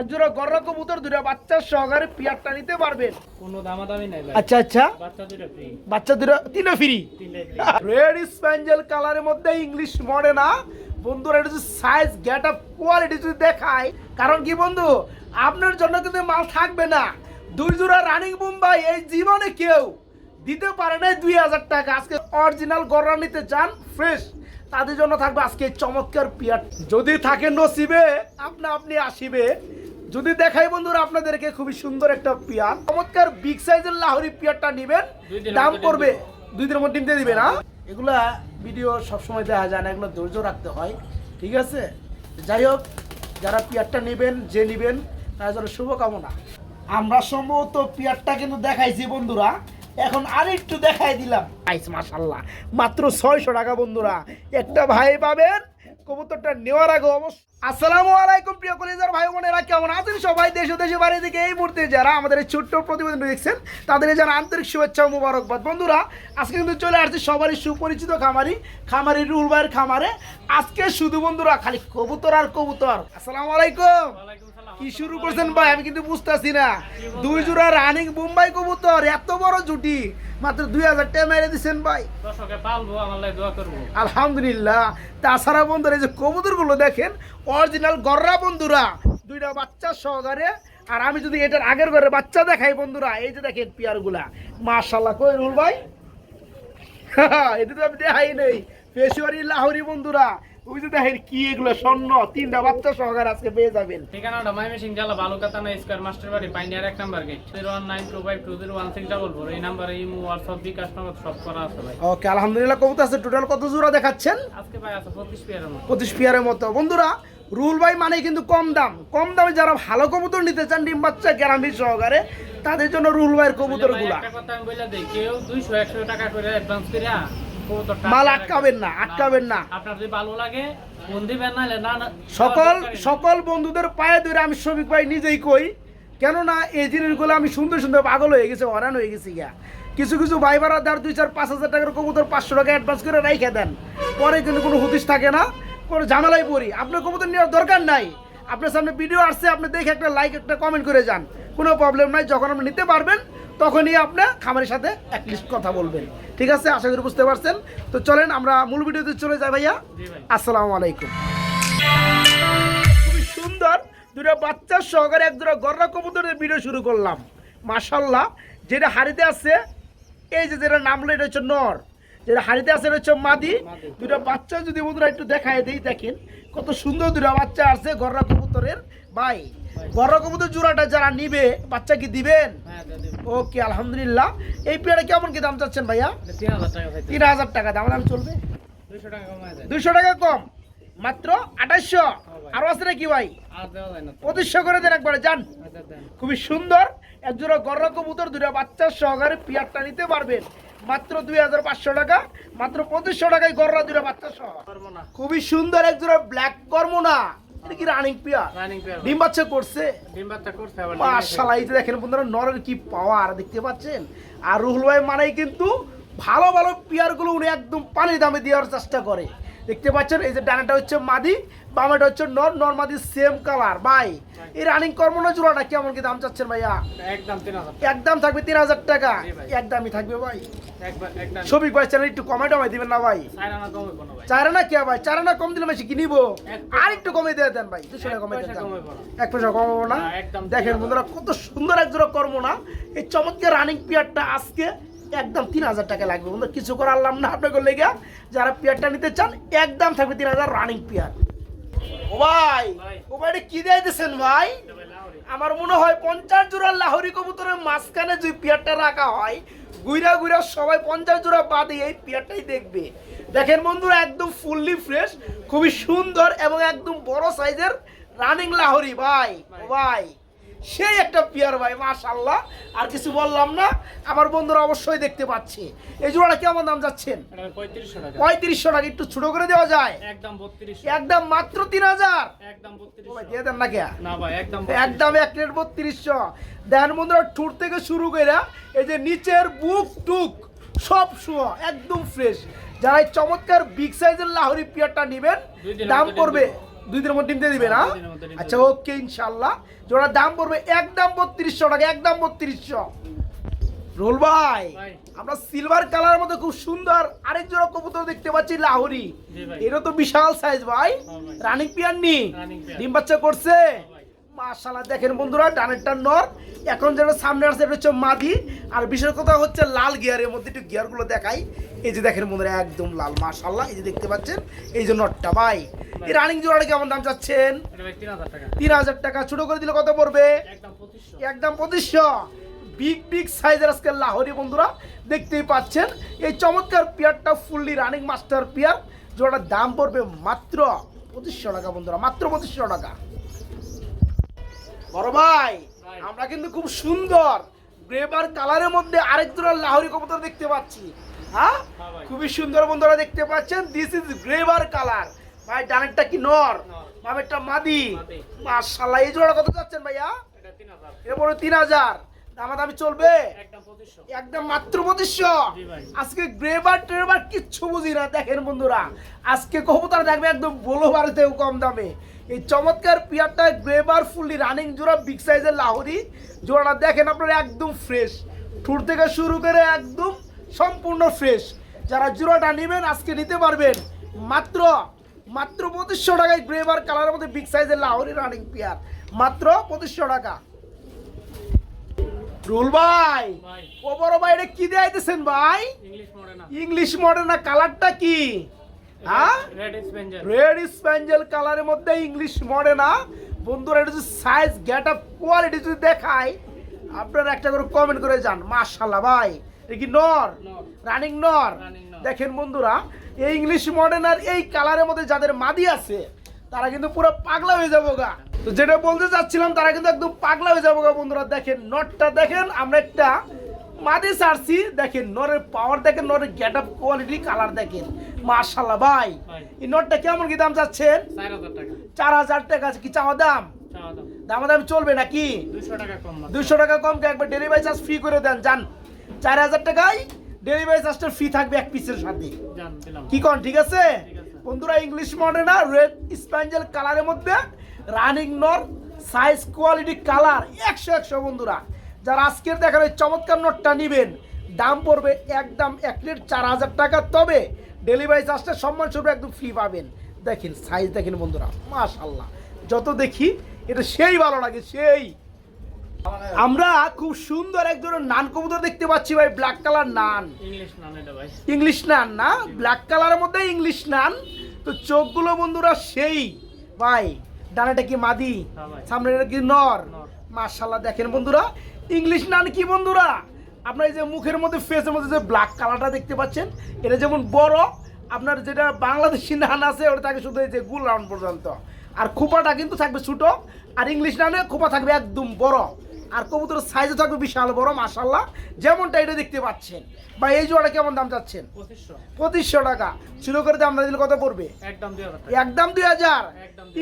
একজোড়া গররা কবুতর দুটা বাচ্চার সহকারে পিয়ারটা নিতে পারবেন। কোনো দামাদামি নাই আচ্ছা আচ্ছা। বাচ্চা দুটো ফ্রি বাচ্চা দুটো তিনটা ফ্রি রেড স্প্যাঞ্জেল কালারের মধ্যে ইংলিশ মডে না। বন্ধুরা এটা যদি সাইজ গেট আপ কোয়ালিটি যদি দেখায় কারণ কি বন্ধু? আপনার জন্য কিন্তু মাল থাকবে না। দুই জোড়া রানিং মুম্বাই এই জীবনে কেউ দিতে পারে না দুই হাজার টাকা। আজকে অরিজিনাল গররা নিতে চান ফ্রেশ তাদের জন্য থাকবে আজকে চমৎকার পিয়ার। যদি থাকে নসিবে আপনা আপনি আসিবে। যদি দেখাই বন্ধুরা আপনাদেরকে খুবই সুন্দর একটা পিয়ার। চমৎকার বিগ সাইজের লাহোরি পিয়ারটা নেবেন। দাম পড়বে দুই দিনের মধ্যে দিয়ে দিবে না এগুলা ভিডিও সবসময় দেখা যায় না এগুলো ধৈর্য রাখতে হয় ঠিক আছে? যাই হোক যারা পিয়ারটা নেবেন যে নেবেন তার জন্য শুভকামনা। আমরা সম্ভবত পিয়ারটা কিন্তু দেখাইছি বন্ধুরা। এখন আরেকটু দেখাই দিলাম। আইস মাশাল্লাহ মাত্র ছয়শো টাকা বন্ধুরা। একটা ভাই পাবেন কবুতরটা নেওয়ার আগে অবশ্য আসসালামু আলাইকুম প্রিয় কলেজার ভাই বোনেরা, কেমন আছেন সবাই? দেশ দেশে বাড়ি থেকে এই মুহূর্তে যারা আমাদের এই ছোট্ট প্রতিবেদন দেখছেন তাদের যারা আন্তরিক শুভেচ্ছা ও মুবারকবাদ। বন্ধুরা, আজকে কিন্তু চলে আসছে সবারই সুপরিচিত খামারি খামারি রুল ভাইয়ের খামারে। আজকে শুধু বন্ধুরা, খালি কবুতর আর কবুতর। আসসালামু আলাইকুম। কি শুরু করছেন ভাই আমি কিন্তু বুঝতেছি না। দুই জোড়া রানিং মুম্বাই কবুতর এত বড় জুটি মাত্র দুই হাজার টাকা মেরে দিচ্ছেন ভাই। আলহামদুলিল্লাহ। তাছাড়া বন্ধুরা এই যে কবুতরগুলো দেখেন অরিজিনাল গররা বন্ধুরা দুইটা বাচ্চা সহকারে। আর আমি যদি এটার আগের ঘরে বাচ্চা দেখাই বন্ধুরা এই যে দেখেন পিয়ারগুলা। মাশাল্লাহ কই রুল ভাই? এটা তো আমি দেখাই নেই। পেশোয়ারি লাহোরি বন্ধুরা ওই যে দেখেন কি এগুলো স্বর্ণ তিনটা বাচ্চা সহকারে আজকে পেয়ে যাবেন। ঠিকানাটা মাইমেসিং জেলা বালুকাতানা স্কোয়ার মাস্টার বাড়ি পাইনিয়ার এক number gate. Zero one nine two five two zero one six double four. এই নাম্বারে ইমো হোয়াটসঅ্যাপ বিকাশ নম্বর সব করা আছে ভাই। ওকে আলহামদুলিল্লাহ কবুতর আছে। টোটাল কত জোড়া দেখাচ্ছেন? আজকে ভাই আছে পঁচিশ পেয়ারের মতো। পঁচিশ পিয়ারের মতো। বন্ধুরা রুল ভাই মানে কিন্তু কম দাম। কম দামে যারা ভালো কবুতর নিতে চান ডিম বাচ্চা গ্যারান্টি সহকারে তাদের জন্য রুল ভাইয়ের কবুতরগুলা কথা আমি বলে দিই কেউ দুইশো একশো টাকা করে অ্যাডভান্স করে মাল আটকাবেন না আটকাবেন না। আপনার যদি ভালো লাগে ফোন দিবেন নাহলে না না সকল সকল বন্ধুদের পায়ে ধরে আমি শ্রমিক ভাই নিজেই কই কেননা এই জিনিসগুলো আমি সুন্দর সুন্দর পাগল হয়ে গেছে অরান হয়ে গেছি গিয়া কিছু কিছু ভাই ভাড়া দেওয়ার দুই চার পাঁচ হাজার টাকার কবুতর পাঁচশো টাকা অ্যাডভান্স করে রাইখে দেন। পরে কিন্তু কোনো হুদিস থাকে না কোনো ঝামেলায় পড়ি। আপনার কবুতর নেওয়ার দরকার নাই। আপনার সামনে ভিডিও আসছে আপনি দেখে একটা লাইক একটা কমেন্ট করে যান। কোনো প্রবলেম নাই যখন আপনি নিতে পারবেন তখনই আপনি খামারের সাথে লিস্ট কথা বলবেন। ঠিক আছে? আশা করি বুঝতে পারছেন। তো চলেন আমরা মূল ভিডিওতে চলে যাই ভাইয়া। আসসালামু আলাইকুম। খুবই সুন্দর দুটো বাচ্চার সহকারে এক দুটো গররা কবুতরের ভিডিও শুরু করলাম। মাশাল্লাহ যেটা হাড়িতে আছে এই যে যেটা নামলো এটা হচ্ছে নর। যেটা হাড়িতে আছে এটা হচ্ছে মাদি। মাদি। দুটো বাচ্চা যদি বন্ধুরা একটু দেখায় দিই দেখেন কত সুন্দর দুটো বাচ্চা আছে গররা কবুতরের। ভাই গররা কবুতর জোড়াটা যারা নিবে বাচ্চা কি দিবেন? হ্যাঁ। ওকে আলহামদুলিল্লাহ। এই পেয়ারা কেমন কি দাম চাচ্ছেন ভাইয়া? তিন হাজার টাকা দাম দাম চলবে। দুইশো টাকা কম। মাত্র আঠাইশশো। আরও আছে নাকি ভাই। পঁচিশশো করে দেন একবারে যান। আচ্ছা, খুবই সুন্দর। একজোড়া গররা কবুতর দুটা বাচ্চার সহকারে পিয়ারটা নিতে পারবেন। মাত্র দুই হাজার পাঁচশো টাকা মাত্র পঁচিশশো টাকায় গররা দুটা বাচ্চা সহ। খুবই সুন্দর একজোড়া ব্ল্যাক কর্মনা এটা কি রানিং পিয়ার রানিং পেয়ার ডিম বাচ্চা করছে? ডিম বাচ্চা করছে আবার মাশাআল্লাহ এই যে দেখেন বন্ধুরা নরের কি পাওয়ার দেখতে পাচ্ছেন? আর রুহুল ভাই মানেই কিন্তু ভালো ভালো পিয়ারগুলো উনি একদম পানির দামে দেওয়ার চেষ্টা করে। দেখতে পাচ্ছেন এই যে ডানাটা হচ্ছে মাদি বামাটা হচ্ছে নর নর মাদি সেম কালার ভাই। এই রানিং কর্মনা জোড়াটা কেমন কি দাম চাচ্ছেন ভাইয়া? একদম একদম থাকবে তিন হাজার টাকা। একদমই থাকবে ভাই। চ্যানেল একটু কমে টমাই দিবেন না ভাই। চাইনা না কমে কোনো ভাই। চার না কে ভাই? চার না কম দিলে বেশি কিনিব আর একটু কমে দিয়ে দেন ভাই। দুশো টাকা কমে দেন এক পয়সা কমাবো না। না, দেখেন বন্ধুরা কত সুন্দর এক জোড়া কর্ম না এই চমৎকার রানিং পিয়ারটা আজকে একদম তিন হাজার টাকা লাগবে বন্ধুরা কিছু করে আনলাম না আপনাকে লেগে, যারা পিয়ারটা নিতে চান, একদম থাকবে তিন হাজার রানিং পিয়ার ও ভাই। ও ভাই কি দিয়েছেন ভাই। আমার মনে হয় পঞ্চাশ জোড়া লাহরি কবুতরের মাঝখানে যে পিয়ারটা রাখা হয় গুইরা গুইরা সবাই পঞ্চাশ জোড়া বাদে এই পিয়ারটাই দেখবে দেখেন বন্ধুরা, একদম ফুললি ফ্রেশ খুবই সুন্দর এবং একদম বড় সাইজের রানিং লাহরি, ভাই, ও ভাই সেই একটা পিয়ার ভাই মাশাল্লাহ আর কিছু বললাম না আমার বন্ধুরা অবশ্যই দেখতে পাচ্ছে। এই জোড়াটা কেমন দাম যাচ্ছেন? পঁয়ত্রিশশো টাকা। একটু ছোট করে দেওয়া যায়। একদম একদম মাত্র তিন হাজার। দিয়ে দেন না কে? না ভাই একদম একদম এক প্লেট বত্রিশশো। দেন বন্ধুরা ঠুট থেকে শুরু করে এই যে নিচের বুক টুক সব শুয়া একদম ফ্রেশ। যারা এই চমৎকার বিগ সাইজের লাহোরি পিয়ারটা নেবেন দাম পড়বে দুই দিনের মধ্যে দিয়ে দিবে না আচ্ছা ওকে ইনশাল্লাহ জোড়ার দাম পড়বে একদম বত্রিশশো টাকা একদম বত্রিশশো। রোল ভাই। আমরা সিলভার কালার মধ্যে খুব সুন্দর আরেক জোড়া কবুতর দেখতে পাচ্ছি লাহোরি। এটা তো বিশাল সাইজ ভাই। হ্যাঁ ভাই। রানিং পিয়ার নি। ডিম বাচ্চা করছে। ভাই। মাশাআল্লাহ দেখেন বন্ধুরা ডানেরটা নর এখন যেটা সামনে আসছে এটা হচ্ছে মাদি আর বিশেষ কথা হচ্ছে লাল গিয়ারের মধ্যে একটু গিয়ারগুলো দেখাই। এই যে দেখেন বন্ধুরা একদম লাল মাশাআল্লাহ এই যে দেখতে পাচ্ছেন এই যে নটটা ভাই এই রানিং জোড়াটা কেমন দাম চাচ্ছেন? তিন হাজার টাকা। ছোট করে দিলে কত পড়বে? একদম পঁচিশশো। বিগ বিগ সাইজের আজকে লাহোরি বন্ধুরা দেখতেই পাচ্ছেন। এই চমৎকার পেয়ারটা ফুললি রানিং মাস্টার পেয়ার যেটার দাম পড়বে মাত্র পঁচিশশো টাকা বন্ধুরা মাত্র পঁচিশশো টাকা। বড় ভাই। আমরা কিন্তু খুব সুন্দর। গ্রেবার কালারের মধ্যে আরেক জোড়া লাহোরি কবুতর দেখতে পাচ্ছি। হ্যাঁ? খুবই সুন্দর বন্ধুরা দেখতে পাচ্ছেন। দিস ইজ গ্রেবার কালার। ভাই ডানেরটা কি নর। বামেরটা মাদি। মাশাআল্লাহ এই জোড়া কত যাচ্ছেন ভাইয়া? এটা তিন হাজার। হাজার দামাদামি চলবে। একদম মাত্র পঁচিশশো আজকে গ্রেবার ট্রেবার কিচ্ছু বুঝি না। দেখেন বন্ধুরা আজকে কবুতর দেখবে একদম বলো বাড়িতেও কম দামে। এই চমৎকার পিয়ারটা গ্রেবার ফুললি রানিং জোড়া বিগ সাইজের লাহোরি। জোড়াটা দেখেন আপনারা একদম ফ্রেশ। ঠুর থেকে শুরু করে একদম সম্পূর্ণ ফ্রেশ। যারা জোড়াটা নেবেন আজকে নিতে পারবেন। মাত্র মাত্র পঁচিশশো টাকায় গ্রেবার কালারের মধ্যে বিগ সাইজের লাহোরি রানিং পিয়ার। মাত্র পঁচিশশো টাকা। রুল ভাই। ও বড় ভাই এটা কি দেয়াইতেছেন ভাই? ইংলিশ মডেল না। ইংলিশ মডেল না কালারটা কি? হ্যাঁ? রেড স্প্যাঞ্জেল কালারের মধ্যে ইংলিশ মডেল না। বন্ধুরা এটা যদি সাইজ গেট আপ কোয়ালিটি যদি দেখায় আপনারা একটা করে কমেন্ট করে যান। মাশাল্লাহ ভাই এটা কি নর। রানিং নর? দেখেন বন্ধুরা এই ইংলিশ মডেল আর এই কালারের মধ্যে যাদের মাদি আছে তারা কিন্তু পুরো পাগলা হয়ে যাব গা। তো যেটা বলতে চাচ্ছিলাম তারা কিন্তু একদম পাগলা হয়ে যাব গা বন্ধুরা। দেখেন নটটা দেখেন আমরা একটা মাদি সারছি। দেখেন নরের পাওয়ার দেখেন নরের গেট আপ কোয়ালিটি কালার দেখেন। মাশাল্লাহ ভাই। এই নটটা কেমন কি দাম চাচ্ছেন? চার হাজার টাকা। আছে কি চাওয়া দাম? চাওয়া দাম। দামা দাম চলবে নাকি? দুশো টাকা কম কে একবার ডেলিভারি চার্জ ফ্রি করে দেন। যান চার হাজার টাকায় ডেলিভারি চার্জটা ফ্রি থাকবে এক পিসের সাথে। কি কন ঠিক আছে? ঠিক আছে। বন্ধুরা ইংলিশ মডেনা রেড স্প্যাঞ্জেল কালারের মধ্যে রানিং নর সাইজ কোয়ালিটি কালার একশো একশো বন্ধুরা। যারা আজকের দেখার ওই চমৎকার নোটটা নেবেন দাম পড়বে একদম এক প্লেট চার হাজার টাকা তবে ডেলিভারি চার্জটা সম্মান স্বরূপ একদম ফ্রি পাবেন। দেখেন সাইজ দেখেন বন্ধুরা মাশাল্লাহ যত দেখি এটা সেই ভালো লাগে সেই। আমরা খুব সুন্দর এক ধরনের নান কবুতর দেখতে পাচ্ছি ভাই black colour nun. English nun না ব্ল্যাক কালারের মধ্যে ইংলিশ নান। তো চোখগুলো বন্ধুরা সেই ভাই। ডানাটা কি মাদি? সামনেটা কি নর? নর। মার্শাল্লাহ দেখেন বন্ধুরা। ইংলিশ নান কি বন্ধুরা? আপনার এই যে মুখের মধ্যে ফেসের মধ্যে যে ব্ল্যাক কালারটা দেখতে পাচ্ছেন এটা যেমন বড় আপনার যেটা বাংলাদেশি নান আছে ওটা থাকে শুধু এই যে গুল রাউন্ড পর্যন্ত। আর খোপাটা কিন্তু থাকবে ছোটো আর ইংলিশ নানে খোপা থাকবে একদম বড়। আর কবুতরের সাইজও থাকবে বিশাল বড় মাশাল্লাহ যেমনটা এটা দেখতে পাচ্ছেন। বা এই জোড়াটা কেমন দাম চাচ্ছেন? পঁচিশশো। টাকা। শুরু করে দাম দিলে কত পড়বে? একদম দুই হাজার।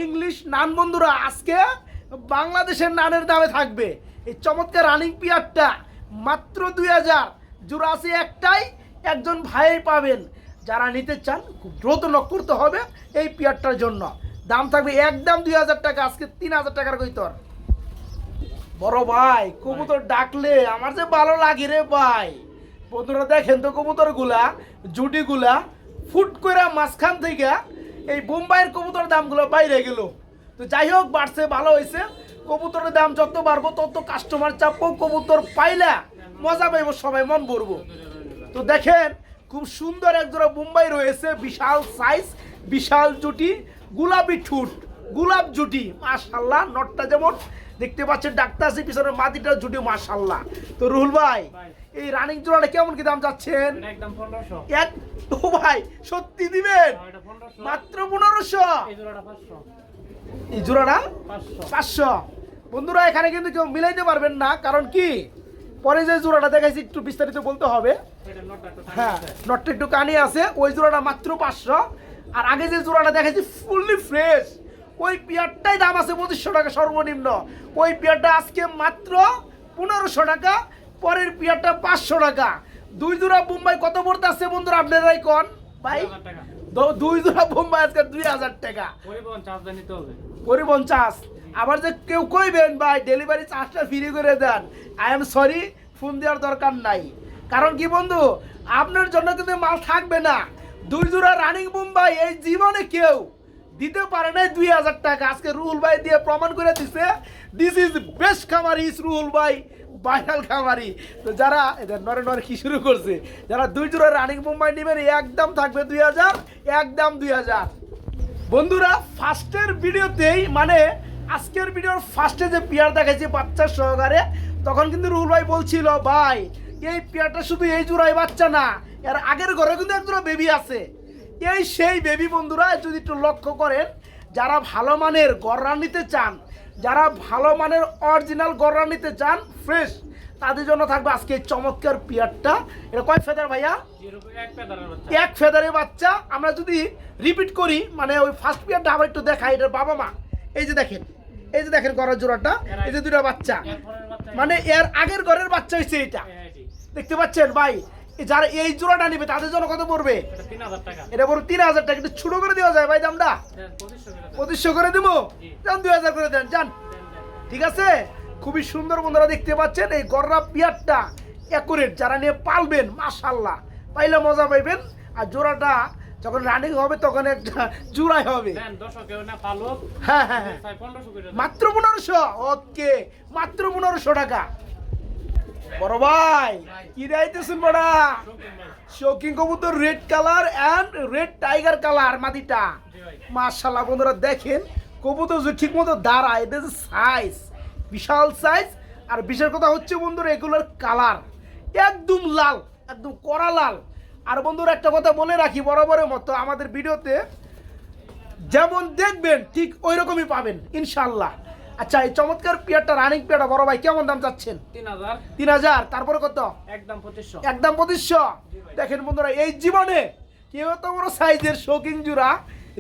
ইংলিশ নান বন্ধুরা আজকে বাংলাদেশের নানের দামে থাকবে। এই চমৎকার রানিং পিয়ারটা মাত্র দুই হাজার। জোড়া আছে একটাই একজন ভাই পাবেন। যারা নিতে চান খুব দ্রুত নক করতে হবে এই পিয়ারটার জন্য। দাম থাকবে একদম দুই হাজার টাকা আজকে তিন হাজার টাকার কইতর বড় ভাই কবুতর ডাকলে আমার যে ভালো লাগে রে ভাই। বন্ধুরা দেখেন তো কবুতরগুলা জুটি গুলা ফুট করে মাঝখান থেকে এই বোম্বাইয়ের কবুতর দামগুলো বাইরে গেল। তো যাই হোক বাড়ছে ভালো হয়েছে কবুতরের দাম যত বাড়বো তত কাস্টমার চাপবো কবুতর পাইলা মজা পাইব সবাই মন ভরবো। তো দেখেন খুব সুন্দর এক বোম্বাই রয়েছে বিশাল সাইজ বিশাল জুটি গোলাপি ঠুট গোলাপ জুটি। মাশাল্লাহ নটটা যেমন দেখতে পাচ্ছেন ডাক্তার আছে পিছনে মাটিটা জুটি মাশাল্লাহ তো রুহুল ভাই। এই রানিং জোড়াটা কেমন কি দাম যাচ্ছেন এক ও ভাই সত্যি দিবেন? মাত্র পনেরোশো? এই জোড়াটা পাঁচশো। বন্ধুরা এখানে কিন্তু কেউ মিলাইতে পারবেন না কারণ কি? পরে যে জোড়াটা দেখাইছি একটু বিস্তারিত বলতে হবে। হ্যাঁ নটটা একটু কানি আছে ওই জোড়াটা মাত্র পাঁচশো। আর আগে যে জোড়াটা দেখাচ্ছি ফুললি ফ্রেশ ওই পেয়ারটাই দাম আছে পঁচিশশো টাকা সর্বনিম্ন। ওই পেয়ারটা আজকে মাত্র পনেরোশো টাকা পরের পেয়ারটা পাঁচশো টাকা। দুই জোড়া বোম্বাই কত পড়তে আসছে বন্ধুরা আপনারাই কন? ভাই? দুই হাজার দুই জোড়া বোম্বাই আজকে দুই হাজার টাকা। পরিবহন চার্জ আবার যে কেউ কইবেন ভাই ডেলিভারি চার্জটা ফ্রি করে দেন। আই এম সরি ফোন দেওয়ার দরকার নাই। কারণ কি বন্ধু? আপনার জন্য কিন্তু মাল থাকবে না। দুই জোড়া রানিং মুম্বাই এই জীবনে কেউ দিতে পারে না দুই হাজার টাকা। আজকে রুহুল ভাই দিয়ে প্রমাণ করে দিছে দিস ইজ বেস্ট খামারি রুহুল ভাই, ভাইরাল খামারি। তো যারা এদের নরে নরে কি শুরু করছে, যারা দুই জোড়া রানিং মুম্বাই নেবেন একদম থাকবে দুই হাজার একদম দুই হাজার। বন্ধুরা, ফার্স্টের ভিডিওতেই মানে আজকের ভিডিওর ফার্স্টে যে পেয়ার দেখাইছে বাচ্চার সহকারে, তখন কিন্তু রুল ভাই বলছিল, ভাই, এই পেয়ারটা শুধু এই জোড়াই বাচ্চা না, এর আগের ঘরে কিন্তু এক জোড়া বেবি আছে। এই সেই বেবি বন্ধুরা যদি একটু লক্ষ্য করেন যারা ভালো মানের গররা নিতে চান যারা ভালো মানের অরিজিনাল গররা নিতে চান ফ্রেশ তাদের জন্য থাকবে আজকে এই চমৎকার পেয়ারটা। এটা কয় ফেদার ভাইয়া? এক পেদারের বাচ্চা। আমরা যদি রিপিট করি মানে ওই ফার্স্ট পিয়ারটা আবার একটু দেখাই এটার বাবা মা। এই যে দেখেন এই যে দেখেন গড়ের জোড়াটা এই যে দুটো বাচ্চা। মানে এর আগের ঘরের বাচ্চা হয়েছে এটা। দেখতে পাচ্ছেন ভাই? যারা এই জোড়াটা নেবে তাদের জন্য কত পড়বে? এটা বড় তিন হাজার টাকা একটু ছোট করে দেওয়া যায় ভাই দামটা। পঁচিশশো করে দেবো? যান দুই হাজার করে দেন যান। ঠিক আছে? খুবই সুন্দর বন্ধুরা দেখতে পাচ্ছেন এই গররা পিয়ারটা অ্যাকুরেট যারা নিয়ে পালবেন মাশাল্লাহ পাইলে মজা পাইবেন। আর জোড়াটা যখন রানিং হবে তখন একটা জোড়াই হবে। হ্যাঁ হ্যাঁ হ্যাঁ। মাত্র পনেরোশো? ওকে মাত্র পনেরোশো টাকা। বড় ভাই, কি দাইতেছেন বড়া। শৌকিং কবুতর red colour and red tiger colour ভাই। মাশাল্লাহ বন্ধুরা, দেখেন, কবুতর যদি ঠিক মতো দাঁড়ায়, এটা সাইজ বিশাল সাইজ আর বিশেষ কথা হচ্ছে বন্ধুরা, এগুলোর কালার একদম লাল, একদম কড়া লাল আর বন্ধুরা, একটা কথা বলে রাখি, বরাবরের মতো আমাদের ভিডিওতে যেমন দেখবেন, ঠিক ওই রকমই পাবেন ইনশাল্লাহ আচ্ছা এই চমৎকার পেয়ারটা রানিং পেয়ারটা বড় ভাই কেমন দাম চাচ্ছেন? তিন হাজার। তারপরে কত? একদম পঁচিশশো। একদম পঁচিশশো? দেখেন বন্ধুরা এই জীবনে কেউ তো বড় সাইজের শৌকিং জুড়া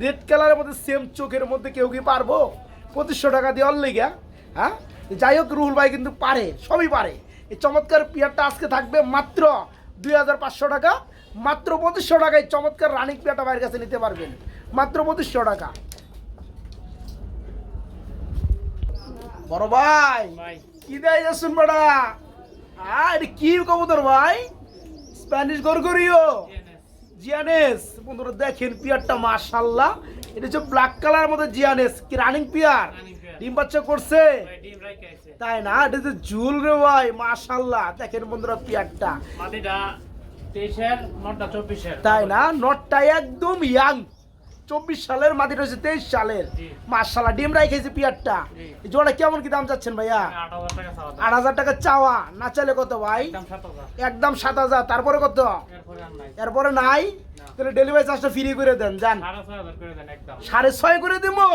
রেড কালারের মধ্যে সেম চোখের মধ্যে কেউ কি পারব? পঁচিশশো টাকা দেওয়ার লেগে হ্যাঁ? যাই হোক রুহুল ভাই কিন্তু পারে সবই পারে। এই চমৎকার পিয়ারটা আজকে থাকবে মাত্র দুই হাজার পাঁচশো টাকা মাত্র পঁচিশশো টাকায় চমৎকার রানিং পিয়ারটা বাইরের কাছে নিতে পারবেন। মাত্র পঁচিশশো টাকা। বড় ভাই। কি দেয় যাচ্ছেন বেড়া আর কি কবুতর ভাই? স্প্যানিশ গরগরিও। জিয়ানেস। বন্ধুরা দেখেন পিয়ারটা মাশাল্লাহ এটা হচ্ছে ব্ল্যাক কালার মধ্যে জিয়ানেস। কি রানিং পিয়ার ডিম বাচ্চা করছে। তাই না? এটা যে জুল রে ভাই মাশাল্লাহ দেখেন বন্ধুরা পিয়ারটা। তাই না? নটটা একদম ইয়াং চব্বিশ সালের মাটি হচ্ছে তেইশ সালের। মাশাল্লাহ ডিম রাইখেছে পিয়ারটা। জি। এই জোড়া কেমন কি দাম চাচ্ছেন ভাইয়া? আট হাজার টাকা চাওয়া দাম। না চাইলে কত ভাই? একদম সাত হাজার। তারপরে কত? এরপরে নাই। তাহলে ডেলিভারি চার্জটা ফ্রি করে দেন যান। সাড়ে ছয় করে দেবো?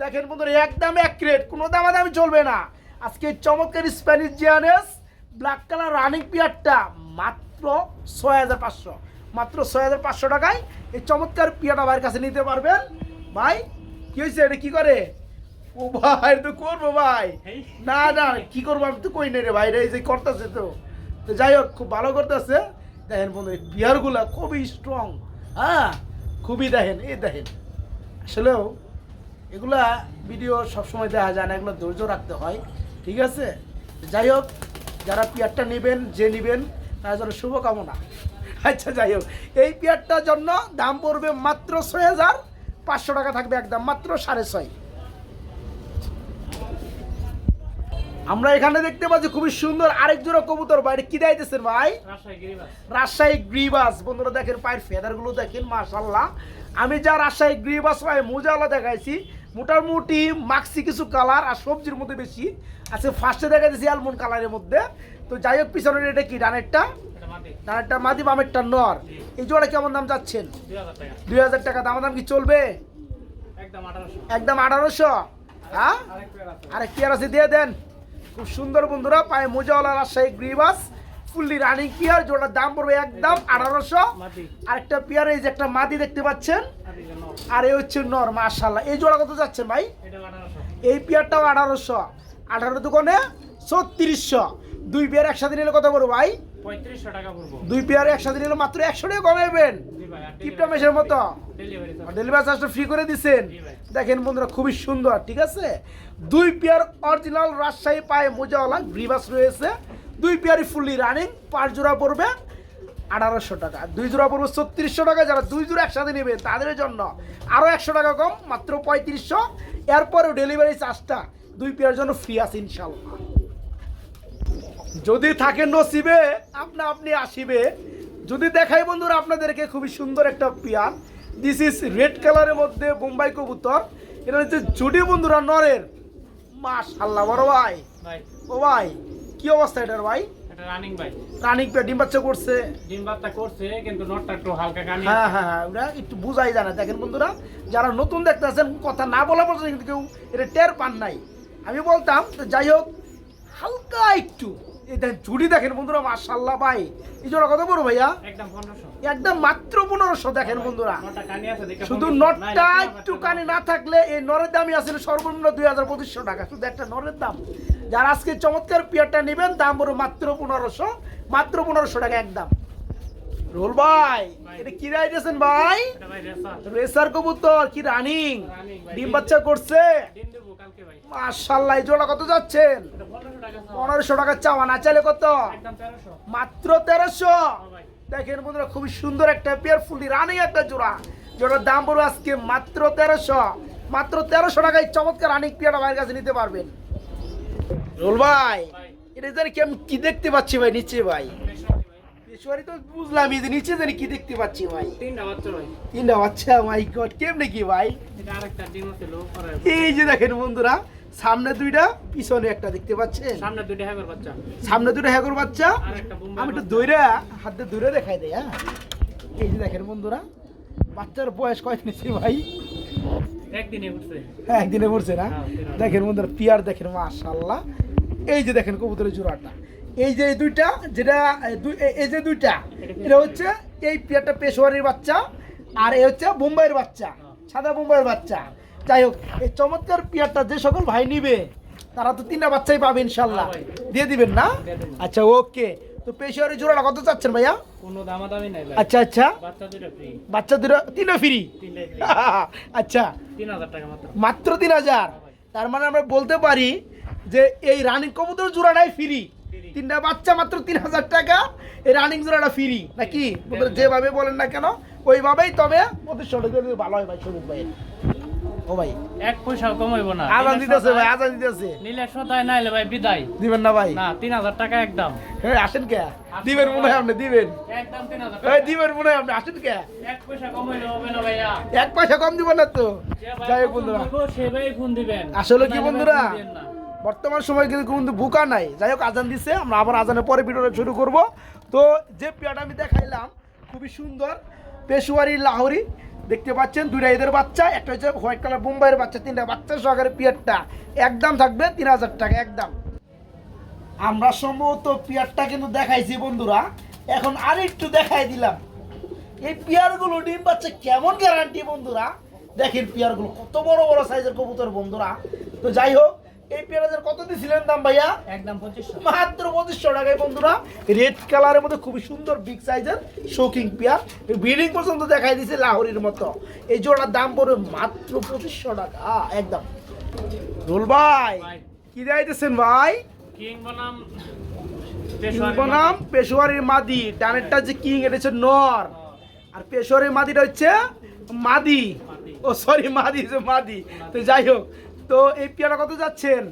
দেখেন বন্ধুরা একদম এক রেট কোনো দামাদামি চলবে না। আজকে চমৎকার স্প্যানিশ জিয়ানেস ব্ল্যাক কালার রানিং পিয়ারটা মাত্র ছয় হাজার পাঁচশো। মাত্র ছয় হাজার পাঁচশো টাকায় এই চমৎকার পিয়াটা ভাইয়ের কাছে নিতে পারবেন। ভাই কি হয়েছে? এটা কি করে? ও ভাই তো করব ভাই। না না কি করব আমি তো কই নাই রে ভাই রে, এই যে করতেছে তো। তো যাই হোক খুব ভালো করতেছে। দেখেন বন্ধু এই বিয়ারগুলা খুবই স্ট্রং হ্যাঁ খুবই দেখেন এই দেখেন। আসলেও এগুলা ভিডিও সবসময় দেখা যায় না এগুলো ধৈর্য রাখতে হয় ঠিক আছে? যাই হোক যারা পিয়ারটা নেবেন যে নেবেন তার জন্য শুভকামনা। আচ্ছা যাই হোক। এই পেয়ারটার জন্য দাম পড়বে মাত্র ছয় হাজার পাঁচশো টাকা থাকবে একদম মাত্র সাড়ে ছয়। আমরা এখানে দেখতে পাচ্ছি খুবই সুন্দর আরেক জোড়া কবুতর বাইরে কি দাইতেছেন ভাই? রাজশাহী গিরিবাস। বন্ধুরা দেখেন পায়ের ফেদারগুলো দেখেন মাশাল্লাহ আমি যা রাজশাহী গ্রিবাস পায়ে মোজাওয়ালা দেখাইছি মোটামুটি মাক্সি কিছু কালার আর সবজির মধ্যে বেশি। আছে ফার্স্টে দেখাইছি অ্যালমন্ড কালারের মধ্যে। তো যাই হোক পিছনের এটা কি ডানেরটা? ডানেরটা মাদি বামেরটা নর। এই জোড়া কেমন দাম যাচ্ছেন দুই হাজার টাকা, দাম দাম কি চলবে? একদম আঠারোশো। হ্যাঁ? আরেক পেয়ার আছে আরে দিয়ে দেন। খুব সুন্দর বন্ধুরা, পায়ে মোজাওয়ালা রাজশাহী গ্রিবাস। ফুললি রানিং পিয়ার যেটার দাম পড়বে একদম আঠারোশো। আরেকটা পিয়ার, এই যে একটা মাদি দেখতে পাচ্ছেন? আর এই হচ্ছে নর মাশাল্লাহ এই জোড়া কত যাচ্ছেন ভাই? এই পিয়ারটাও আঠারোশো। আঠারো দোকানে ছত্রিশশো। দুই পেয়ার একসাথে নিলে কত পড়ব ভাই? পঁয়ত্রিশশো টাকা পড়ব। দুই পেয়ার একসাথে নিলে মাত্র একশো টাকা আর কিপটা মেশের মতো। ডেলিভারি চার্জটা ফ্রি করে ভাই। দেখেন বন্ধুরা খুবই সুন্দর ঠিক আছে? দুই পেয়ার অরিজিনাল রাজশাহী পায়ে মোজাওয়ালা গ্রিবাস রয়েছে। দুই পেয়ারই ফুললি রানিং পাঁচ জোড়া পড়বে আঠারোশো টাকা। দুই জোড়া পড়বে ছত্রিশশো টাকা। যারা দুই জোড়া একসাথে নেবে তাদের জন্য আরও একশো টাকা কম মাত্র পঁয়ত্রিশশো। এরপরেও ডেলিভারি চার্জটা দুই পেয়ার জন্য ফ্রি আছে ইনশাল্লাহ যদি থাকে নসিবে আপনা আপনি আসিবে। যদি দেখাই বন্ধুরা আপনাদেরকে খুবই সুন্দর একটা পিয়ার দিস ইজ রেড কালারের মধ্যে বোম্বাই কবুতর। এটা হচ্ছে জুডি বন্ধুরা নরের। মাশাল্লাহ বড় ভাই। ও ভাই কি অবস্থা এটার ভাই? এটা রানিং ভাই। রানিং পেয়ে ডিম বাচ্চা করছে। ডিম বাচ্চা করছে কিন্তু নটটা একটু হালকা কানি। হ্যাঁ হ্যাঁ হ্যাঁ ওরা একটু বুঝাই জানা দেখেন বন্ধুরা যারা নতুন দেখতেছেন কথা না বলা পর্যন্ত কিন্তু কেউ এটা টের পান নাই। আমি বলতাম তো যাই হোক হালকা একটু। এই দেখেন বন্ধুরা মার্শাল্লাহ ভাই। এই জোড়া কত বড় ভাইয়া? একদম মাত্র পনেরোশো দেখেন বন্ধুরা। দেখে শুধু 1500 নটটা একটু কানে না থাকলে এই নরের দামই আছে সর্বনিম্ন দুই হাজার পঁচিশশো টাকা। শুধু একটা নরের দাম। যারা আজকে চমৎকার পিয়ারটা নেবেন দাম বড় মাত্র পনেরোশো মাত্র পনেরোশো টাকা একদম। রোল ভাই এটা কি রাইতেছেন ভাই? রেসার। কবুতর কি রানিং ডিম বাচ্চা করছে? এই জোড়া কত যাচ্ছেন? পনেরোশো টাকা চাওয়া না চাইলে কত? মাত্র তেরোশো? দেখেন বন্ধুরা খুবই সুন্দর একটা পেয়ার ফুলি রানিং একটা জোড়া। জোড়ার দাম পড়বে আজকে মাত্র তেরোশো। মাত্র তেরোশো টাকায় চমৎকার রানিং পেয়ারটা ভাইয়ের কাছে নিতে পারবেন। রোল ভাই এটা জানি কেমন কি দেখতে পাচ্ছি ভাই নিচে ভাই? পেশোয়ারি তো বুঝলাম এই যে নিচে জানি কি দেখতে পাচ্ছি ভাই? তিনটা বাচ্চা ভাই। তিনটা বাচ্চা মাই গড কেমনে কি ভাই? এই যে দেখেন বন্ধুরা সামনে দুইটা পিছনে একটা দেখতে পাচ্ছেন? সামনে দুইটা হ্যাগর বাচ্চা। সামনে দুটো হ্যাগর বাচ্চা। আমি একটু। দৈরা হাতে দৈরে দেখাই দেয় হ্যাঁ? এই যে দেখেন বন্ধুরা বাচ্চার বয়স কয় নিচ্ছে ভাই? একদিনে উঠছে হ্যাঁ একদিনে পড়ছে না? হ্যাঁ। দেখেন বন্ধুরা পিয়ার দেখেন মাশাল্লাহ এই যে দেখেন কবুতরের জোড়াটা। এই যে দুইটা যেটা এই যে দুইটা এটা হচ্ছে এই পিয়ারটা পেশোয়ারির বাচ্চা আর এই হচ্ছে বোম্বাইয়ের বাচ্চা সাদা বোম্বাইয়ের বাচ্চা। যাই হোক এই চমৎকার পিয়ারটা যে সকল ভাই নিবে তারা তো তিনটা বাচ্চাই পাবে ইনশাল্লাহ। হ্যাঁ দিয়ে দিবেন না? আচ্ছা ওকে। তো পেশোয়ারি জোড়াটা কত চাচ্ছেন ভাইয়া? কোনো দামাদামি নাই আচ্ছা আচ্ছা। বাচ্চা ফ্রি দুটো তিনটা ফ্রি আচ্ছা। তিন হাজার টাকা মাত্র। মাত্র তিন হাজার? তার মানে আমরা বলতে পারি যে এই রানিং কবুতর জোড়াটাই ফ্রি তিনটা বাচ্চা মাত্র তিন হাজার টাকা এই রানিং জোড়াটা ফ্রি নাকি? যেভাবে বলেন না কেন ওইভাবেই তবে প্রতিষ্ঠানটা যদি ভালো হয় ভাই সবুজ ভাই। ও ভাই। এক পয়সাও কমাইবো না। আজান দিতেছে ভাই আজান দিতেছে। নিলে সদায় নাইলে ভাই বিদায়। দিবেন না ভাই। না তিন হাজার টাকা একদম। আসেন কে? দিবেন মনে হয় আপনি দিবেন। একদম তিন হাজার এই দিবেন মনে হয় আপনি আসেন কে? এক পয়সা কমাইলে হবে না ভাইয়া। এক পয়সা কম দিবেন না তো। যাই বন্ধুরা। সে ভাই ফোন দিবেন। আসলে কি বন্ধুরা? বর্তমান সময় কিন্তু কিন্তু বুকা নাই। যাই হোক আজান দিচ্ছে আমরা আবার আজানের পরে ভিডিওটা শুরু করব। তো যে পেয়ারটা আমি দেখাইলাম খুবই সুন্দর পেশোয়ারি লাহোরি। দেখতে পাচ্ছেন, দুইটা এদের বাচ্চা, একটা হচ্ছে হোয়াইট কালার বোম্বাইয়ের বাচ্চা, তিনটা বাচ্চা সহকারে পিয়ারটা একদম থাকবে তিন হাজার টাকা, একদম। আমরা সম্ভবত পিয়ারটা কিন্তু দেখাইছি বন্ধুরা। এখন আর একটু দেখাই দিলাম। এই পিয়ারগুলো ডিম বাচ্চা কেমন গ্যারান্টি বন্ধুরা? দেখেন পিয়ারগুলো কত বড় বড় সাইজের কবুতর বন্ধুরা। তো যাই হোক এই পেঁয়াজের কত দিয়েছিলেন দাম ভাইয়া? একদম পঁচিশশো। মাত্র পঁচিশশো টাকায় বন্ধুরা রেড কালারের মধ্যে খুবই সুন্দর বিগ সাইজের শোকিং পেয়ার ব্রিডিং পর্যন্ত দেখাই দিয়েছে লাহোরির মতো। এই জোড়ার দাম পড়বে মাত্র পঁচিশশো টাকা একদম রুল ভাই। কি দিতেছেন ভাই? কিং বনাম বনাম পেশোয়ারির মাদি। ডানেরটা যে কিং এটা হচ্ছে নর। আর পেশোয়ারির মাদিটা হচ্ছে মাদি। মাদি। ও সরি মাদি যে মাদি। তো যাই হোক তো এই পেয়ারা কত যাচ্ছেন?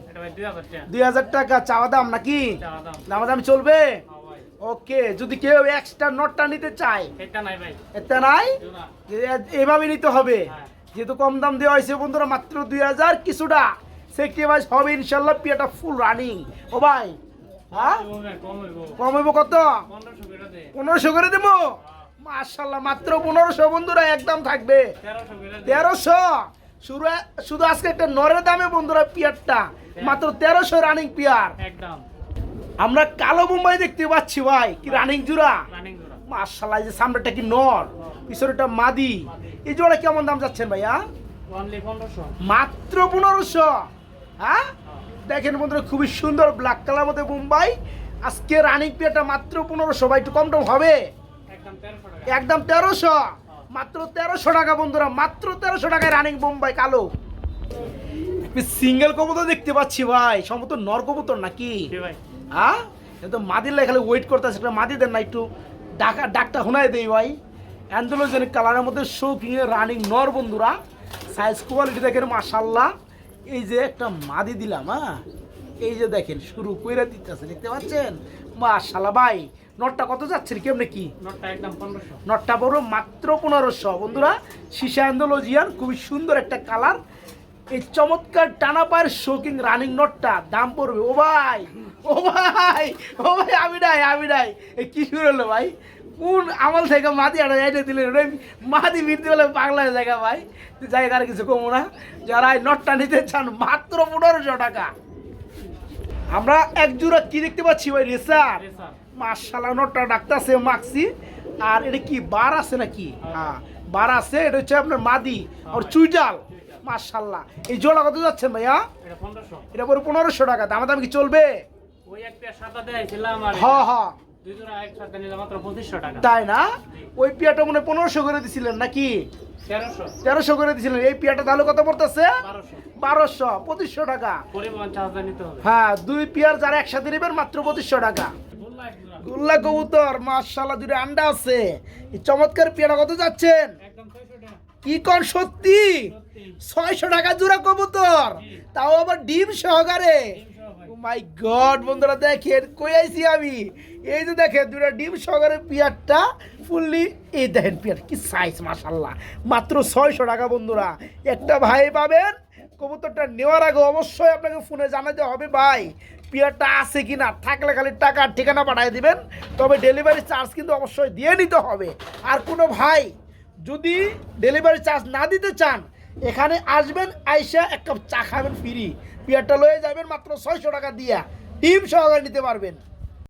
দুই হাজার টাকা। চাওয়া দাম নাকি? চাওয়া দাম। দাম চলবে? হ্যাঁ ওকে যদি কেউ এক্সট্রা নোটটা নিতে চায়? এটা নাই? এভাবে নিতে হবে। হ্যাঁ। যেহেতু কম দাম দেওয়া হয়েছে বন্ধুরা মাত্র দুই হাজার কিছুটা। সেক্রিফাইস হবে ইনশাল্লাহ পিয়াটা ফুল রানিং ও ভাই হ্যাঁ? কম হইবো, কত? পনেরোশো করে দেবো? মার্শাল্লাহ মাত্র পনেরোশো বন্ধুরা একদম থাকবে। তেরোশো? শুধু আজকে একটা নরের দামে বন্ধুরা পিয়ারটা। মাত্র তেরোশো রানিং পিয়ার। একদম। আমরা কালো মুম্বাই দেখতে পাচ্ছি ভাই কি রানিং জুরা মার্শাল্লাহ যে সামনেটা কি নর? পিছনেটা মাদি। এই জোড়া কেমন দাম যাচ্ছেন ভাইয়া? মাত্র পনেরোশো। হ্যাঁ? দেখেন বন্ধুরা খুবই সুন্দর ব্ল্যাক কালার মধ্যে মুম্বাই। আজকে রানিং পেয়ারটা মাত্র পনেরোশো। ভাই একটু কম টম হবে? একদম তেরোশো। মাত্র তেরোশো টাকা বন্ধুরা মাত্র তেরোশো টাকায় রানিং বোম্বাই কালো। সিঙ্গেল কবুতর দেখতে পাচ্ছি ভাই সম্ভবত নর কবুতর নাকি? হ্যাঁ? তো মাদির লাই খালি ওয়েট করতেছে একটা মাদি দেন না একটু ডাকা ডাকটা শোনায় দেই ভাই। অ্যান্ডোলোজেনিক কালারের মধ্যে শৌকিং রানিং নর বন্ধুরা। সাইজ কোয়ালিটি দেখেন মাশাল্লাহ এই যে একটা মাদি দিলাম হ্যাঁ? এই যে দেখেন শুরু কইরা দিতেছে দেখতে পাচ্ছেন? মাশাল্লাহ ভাই নটটা কত যাচ্ছেন? কেমনে কি? নোটটা বড় মাত্র পনেরোশো। বন্ধুরা সিসা অ্যান্ডোলজিয়ান খুবই সুন্দর একটা কালার। এই চমৎকার টানা পায়ের শোকিং রানিং নটটা দাম পড়বে। ও ভাই ও ভাই ও ভাই আমি নাই আমি নাই। এই কি শুরু হলো ভাই? কোন আমল থেকে মাদি এটা দিলেন? ওই মাদি বৃদ্ধি হলে বাংলায় জায়গা ভাই। জায়গা আর কিছু কমো না। যারা এই নটটা নিতে চান মাত্র পনেরোশো টাকা। আমরা এক জোড়া কি দেখতে পাচ্ছি ভাই? রেসার। রেসার। মার্শাল্লাহ নটটা ডাকতেছে মাক্সি। আর এটা কি বার আছে নাকি? হ্যাঁ বার আছে এটা হচ্ছে আপনার মাদি আর চুইটাল মার্শাল্লাহ এই জোড়া কত যাচ্ছেন ভাইয়া? এটা পরে পনেরোশো টাকা দাম দাম কি চলবে? ওই একটা সাদা দেয়াইছিলাম আর হ হ। দুই জোড়া একসাথে নিলে মাত্র পঁচিশশো টাকা। তাই না? ওই পিয়াটা মনে পনেরোশো করে দিছিলেন নাকি? তেরোশো। করে দিছিলেন। এই পিয়াটা তাহলে কত পড়তেছে? বারোশো। পঁচিশশো টাকা। হ্যাঁ দুই পিয়ার যারা একসাথে নেবেন মাত্র পঁচিশশো টাকা। গুল্লা কবুতর মার্শাল্লাহ দুটো আন্ডা আছে। এই চমৎকার পিয়াটা কত যাচ্ছেন? কি সত্যি? সত্যি। ছয়শো টাকা জোড়া কবুতর। তাও আবার ডিম সহকারে। মাই গড বন্ধুরা দেখেন কই আইছি আমি? এই যে দেখেন দুটা ডিম সহকারে পিয়ারটা ফুললি এই দেখেন পিয়ার কি সাইজ মাশাল্লাহ মাত্র ছয়শো টাকা বন্ধুরা। একটা ভাই পাবেন কবুতরটা নেওয়ার আগে অবশ্যই আপনাকে ফোনে জানাতে হবে ভাই। পিয়ারটা আছে কি না থাকলে খালি টাকার ঠিকানা পাঠিয়ে দিবেন, তবে ডেলিভারি চার্জ কিন্তু অবশ্যই দিয়ে নিতে হবে। আর কোনো ভাই, যদি ডেলিভারি চার্জ না দিতে চান, এখানে আসবেন, আইসা এক কাপ চা খাবেন ফ্রি পিয়ারটা লয়ে যাবেন মাত্র ছয়শো টাকা দিয়া। টিম সহকারে নিতে পারবেন।